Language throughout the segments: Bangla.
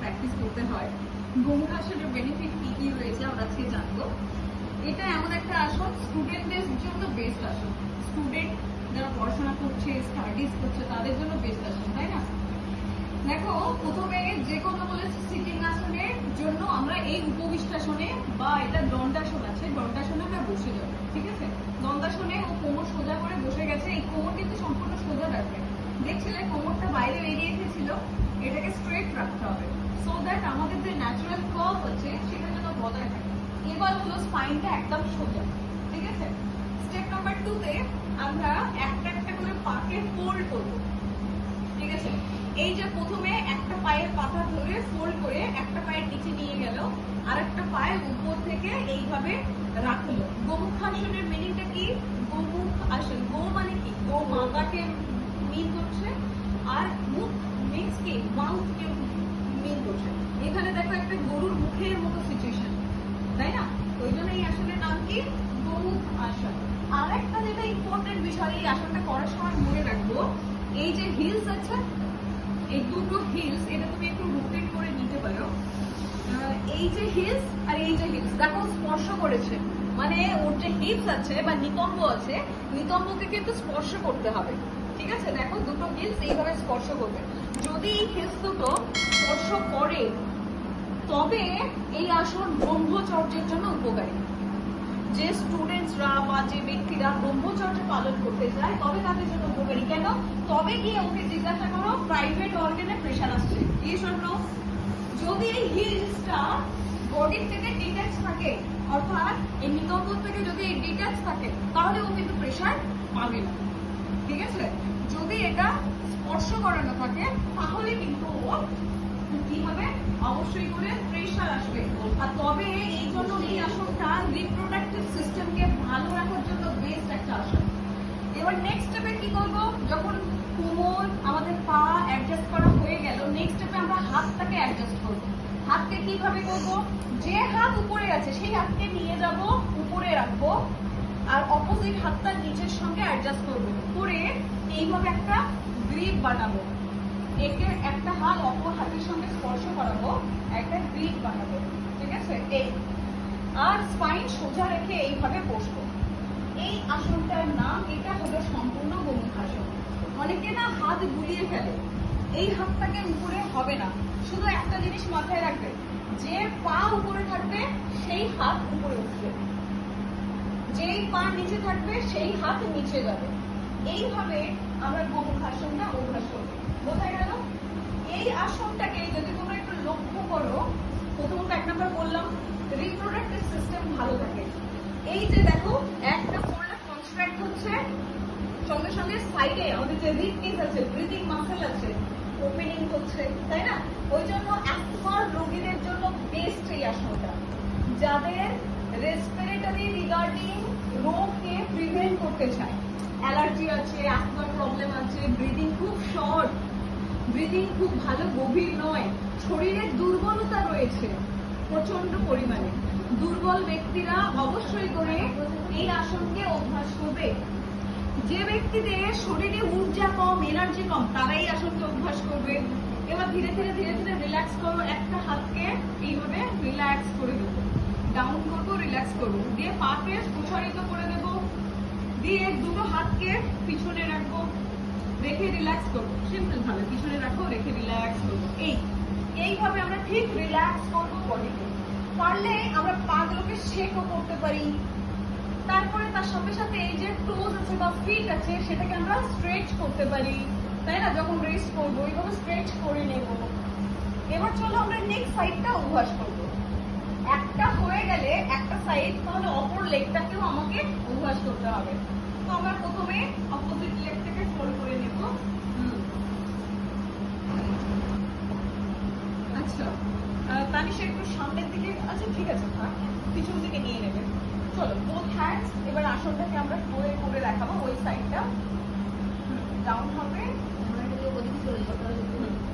প্র্যাকটিস করতে হয়। বেনিফিট কি কি রয়েছে আমরা এটা এমন একটা স্টুডেন্টদের জন্য বেস্ট স্টুডেন্ট যারা পড়াশোনা করছে স্টাডিজ করছে, তাদের জন্য বেস্ট আসন, তাই না? দেখো, প্রথমে যে কোনো বলেছে সিটিং আসনের জন্য আমরা এই উপবিষ্টাসনে বা এটা দণ্ডাসন আছে, দণ্ডাসনে আমরা বসে যাব, ঠিক আছে? দণ্ডাসনে ও কোমর সোজা করে বসে গেছে, এই কোমর কিন্তু সম্পূর্ণ সোজা রাখবে দেখছিলে, কোমরটা বাইরে বেরিয়ে এসেছিল, এটাকে স্ট্রেট রাখতে হবে। সো দ্যাট আমাদের যে ন্যাচারাল কার্ভ আছে, সেটা যেন বজায় থাকে। এবার হলো স্পাইনটা একদম সোজা, ঠিক আছে? স্টেপ নাম্বার টুতে আমরা একটা একটা করে পাকে ফোল্ড করব। ঠিক আছে? এই যে প্রথমে একটা পায়ের পাতা ধরে ফোল্ড করে একটা পায়ের নিচে নিয়ে গেল আর একটা পায়ের উপর থেকে এইভাবে রাখল। গোমুখাসনের মিনিংটা কি? গোমুখ আসন গো মানে কি? গো মাতাকে মিন করছে, আর মুখ মিন্স কি? মাউথ কে মিন করছে। এখানে দেখো একটা গরুর মুখের মতো সিচুয়েশন তাই না? ওই জন্য এই আসনের নাম কি? গোমুখ আসন আর একটা যেটা ইম্পর্টেন্ট বিষয়, এই আসনটা করার সময় মনে এই যে হিলস আছে, এই দুটো হিলস, এটা তুমি একটু রোটেট করে নিতে পারো। এই যে হিলস আর এই যে হিলস, দেখো স্পর্শ করেছে। মানে ওর যে হিপস আছে বা নিতম্ব আছে, নিতম্বকে কিন্তু স্পর্শ করতে হবে। ঠিক আছে? দেখো দুটো হিলস এইভাবে স্পর্শ করবে। যদি এই হিলস দুটো স্পর্শ করে, তবে এই আসন ব্রহ্মচর্যের জন্য উপকারী। যে স্টুডেন্টসরা বা যে ব্যক্তিরা ব্রহ্মচর্য পালন করতে চায় তবে তাদের জন্য উপকারী। কেন? তবে গিয়ে ওকে জিজ্ঞাসা করো প্রাইভেট অর্গানে প্রেশার আসছে। কি শুনলো, যদি এই হিলসটা বডির থেকে ডিট্যাচ থাকে, অর্থাৎ এই নিতম্ব থেকে যদি এই ডিট্যাচ থাকে, তাহলে ও কিন্তু প্রেশার পাবে না। ঠিক আছে? যদি এটা স্পর্শ করানো থাকে, তাহলে কিন্তু ও কি হবে? অবশ্যই করে প্রেশার আসবে। আর তবে এই জন্য এই আসনটা রিপ্রোডাক্টিভ সিস্টেমকে ভালো রাখার জন্য বেস্ট একটা আসন। এবার নেক্সট স্টেপে কি করব? যখন কোমর আমাদের পা অ্যাডজাস্ট করা হয়ে গেল নেক্সট স্টেপে আমরা হাতটাকে অ্যাডজাস্ট করব। হাতকে কীভাবে করব? যে হাত উপরে আছে, সেই হাতকে নিয়ে যাব, উপরে রাখব, আর অপোজিট হাতটা নিচের সঙ্গে অ্যাডজাস্ট করব। করে এইভাবে একটা গ্রিপ বানাবো। একে একটা হাত অপর হাতের সঙ্গে স্পর্শ করাবো, একটা গ্রিপ বানাবো, ঠিক আছে? এই। আর স্পাইন সোজা রেখে এইভাবে বসবো। এই আসনটার নাম, এটা হলো সম্পূর্ণ গোমুখ আসন অনেকে না হাত গুলিয়ে ফেলে। এই হাতটাকে উপরে হবে না। শুধু একটা জিনিস মাথায় রাখবে, যে পা উপরে থাকবে, সেই হাত উপরে উঠবে। যেই পা নিচে থাকবে, সেই হাত নিচে যাবে। এইভাবে আমরা গোমুখ আসনটা অভ্যাস করব। বোঝা গেল? এই আসনটাকে যদি তোমরা একটু লক্ষ্য করো, প্রথমত এক নম্বর বললাম রিপ্রোডাক্টিভ সিস্টেম ভালো থাকে। এই যে দেখো, একটা ফোল্ডার কনস্ট্রাক্ট হচ্ছে, সঙ্গে সঙ্গে সাইডে আমাদের যে রিপিস আছে ব্রিদিং মাসেল আছে ওপেনিং হচ্ছে তাই না? ওই জন্য অ্যাথমার রোগীদের জন্য বেস্ট এই আসনটা। যাদের রেসপিরেটরি রিগার্ডিং রোগকে প্রিভেন্ট করতে চায়। অ্যালার্জি আছে অ্যাথমার প্রবলেম আছে ব্রিদিং খুব শর্ট ব্রিদিং খুব ভালো গভীর নয়, শরীরে দুর্বলতা রয়েছে প্রচণ্ড পরিমাণে। দুর্বল ব্যক্তিরা অবশ্যই করে এই আসনকে অভ্যাস করবে। যে ব্যক্তিদের শরীরে ঊর্জা কম এনার্জি কম, তারাই আসনকে অভ্যাস করবে। এবার ধীরে ধীরে ধীরে ধীরে রিল্যাক্স করো, একটা হাতকে এইভাবে রিল্যাক্স করে দেবো ডাউন করব রিল্যাক্স করব। দিয়ে পাকে প্রসারিত করে দেবো দিয়ে দুটো হাতকে পিছনে রাখব। রেখে রিল্যাক্স করব। সিম্পল ভাবে, পিছনে রাখো, রেখে রিল্যাক্স করব। এই, এইভাবে আমরা ঠিক রিল্যাক্স করব বডিকে পারলে আমরা পাগুলোকে শেকও করতে পারি। তারপরে তার সাথে সাথে এই যে টোজ আছে বা ফিট আছে, সেটাকে আমরা স্ট্রেচ করতে পারি। তাই না? যখন রেস্ট করব, এইভাবে স্ট্রেচ করে নেব। এবার চলো আমরা নেক্সট সাইডটা অভ্যাস করব। একটা হয়ে গেলে একটা সাইড তাহলে অপর লেগটাকেও আমাকে অভ্যাস করতে হবে। তো আমরা প্রথমে অপোজিট লেগটাকে ফোল্ড করে নেব। আচ্ছা তানিশা একটু সামনের দিকে আচ্ছা ঠিক আছে, থাক। পিছন দিকে নিয়ে নেবে। চলো বোথ হ্যান্ডস এবার আসনটাকে আমরা করে করে দেখাবো ওই সাইডটা ডাউন হবে।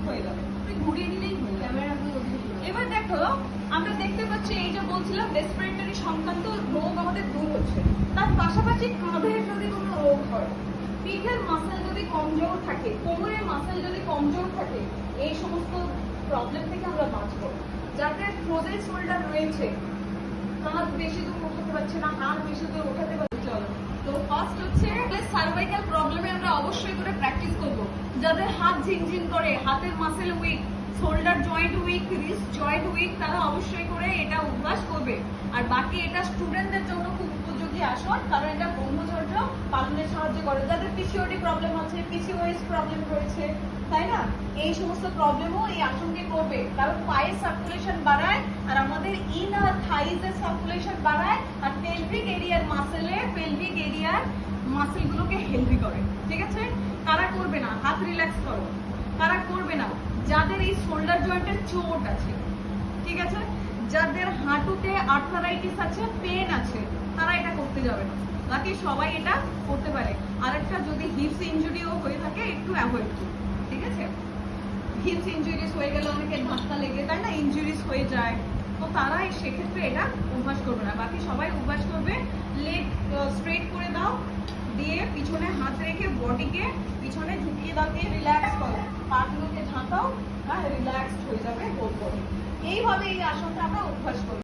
হয়ে যাবে। ঘুরিয়ে নিলেই এবার দেখো, আমরা দেখতে পাচ্ছি এই যে বলছিলাম রেসপিরেটরি সংক্রান্ত রোগ আমাদের দূর হচ্ছে। তার পাশাপাশি কাঁধের যদি কোনো রোগ হয় পিঠের মাসেল যদি কমজোর থাকে, কোমরের মাসেল যদি কমজোর থাকে, এই সমস্ত প্রবলেম থেকে আমরা বাঁচবো। যাদের ফ্রোজেন শোল্ডার রয়েছে, হাত বেশি দূর উঠাতে পারছে না, হাত বেশি দূর উঠাতে পারছে চলো তো ফার্স্ট হচ্ছে সার্ভাইকাল প্রবলেমে আমরা অবশ্যই করে প্র্যাকটিস করব। যাদের হাত ঝিনঝিন করে, হাতের muscle weak shoulder joint weak wrist joint weak তারা অবশ্যই করে এটা অভ্যাস করবে। আর বাকি এটা স্টুডেন্টদের জন্য খুব আসন, কারণ এটা ব্রহ্মচর্য পালনে সাহায্য করে। যাদের পিসিওডি প্রবলেম আছে পিসিওএস প্রবলেম রয়েছে, তাই না? এই সমস্ত প্রবলেমও এই আসনকে করবে। কারণ পায়ের সার্কুলেশন বাড়ায়, আর আমাদের ইন আর থাইজের সার্কুলেশন বাড়ায়, আর পেলভিক এরিয়ার মাসেলে পেলভিক এরিয়ার মাসেলগুলোকে হেলদি করে। ঠিক আছে? কারা করবে না। হাত রিল্যাক্স করো। কারা করবে না। যাদের এই শোল্ডার জয়েন্টের চোট আছে, ঠিক আছে? যাদের হাঁটুতে আর্থারাইটিস আছে পেন আছে তারা এটা করতে যাবে না। বাকি সবাই এটা করতে পারে। আর একটা যদি হিপস ইনজুরিও হয়ে থাকে, একটু অ্যাভয়েড করুন, ঠিক আছে? হিপস ইনজুরিস হয়ে গেলে অনেকের ধাক্কা লেগে তাই না ইনজুরিস হয়ে যায়। তো তারা সেক্ষেত্রে এটা অভ্যাস করবে না। বাকি সবাই অভ্যাস করবে লেগ স্ট্রেট করে দাও, দিয়ে পিছনে হাত রেখে বডিকে পিছনে ঝুঁকিয়ে দাও, দিয়ে রিল্যাক্স করো। পাগুলোকে ঝাঁকাও হ্যাঁ রিল্যাক্স হয়ে যাবে এইভাবে এই আসনটা আমরা অভ্যাস করি